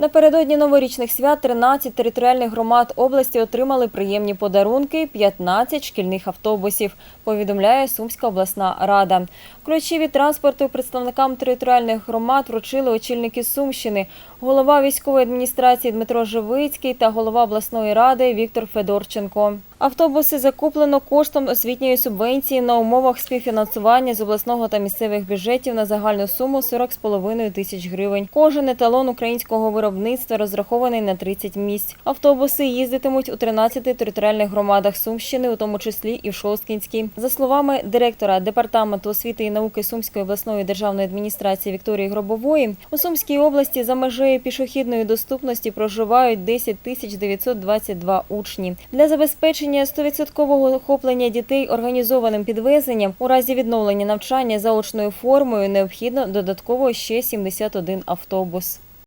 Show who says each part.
Speaker 1: Напередодні новорічних свят 13 територіальних громад області отримали приємні подарунки 15 шкільних автобусів, повідомляє Сумська обласна рада. Ключі від транспорту представникам територіальних громад вручили очільники Сумщини, голова військової адміністрації Дмитро Живицький та голова обласної ради Віктор Федорченко. Автобуси закуплено коштом освітньої субвенції на умовах співфінансування з обласного та місцевих бюджетів на загальну суму 40,5 тисяч гривень. Кожен еталон українського виробництва розрахований на 30 місць. Автобуси їздитимуть у 13 територіальних громадах Сумщини, у тому числі і в Шосткінській. За словами директора департаменту освіти і науки Сумської обласної державної адміністрації Вікторії Гробової, у Сумській області за межею пішохідної доступності проживають 10 тисяч 922 учні. Для забезпечення 100% охоплення дітей організованим підвезенням у разі відновлення навчання заочною формою необхідно додатково ще 71 автобус.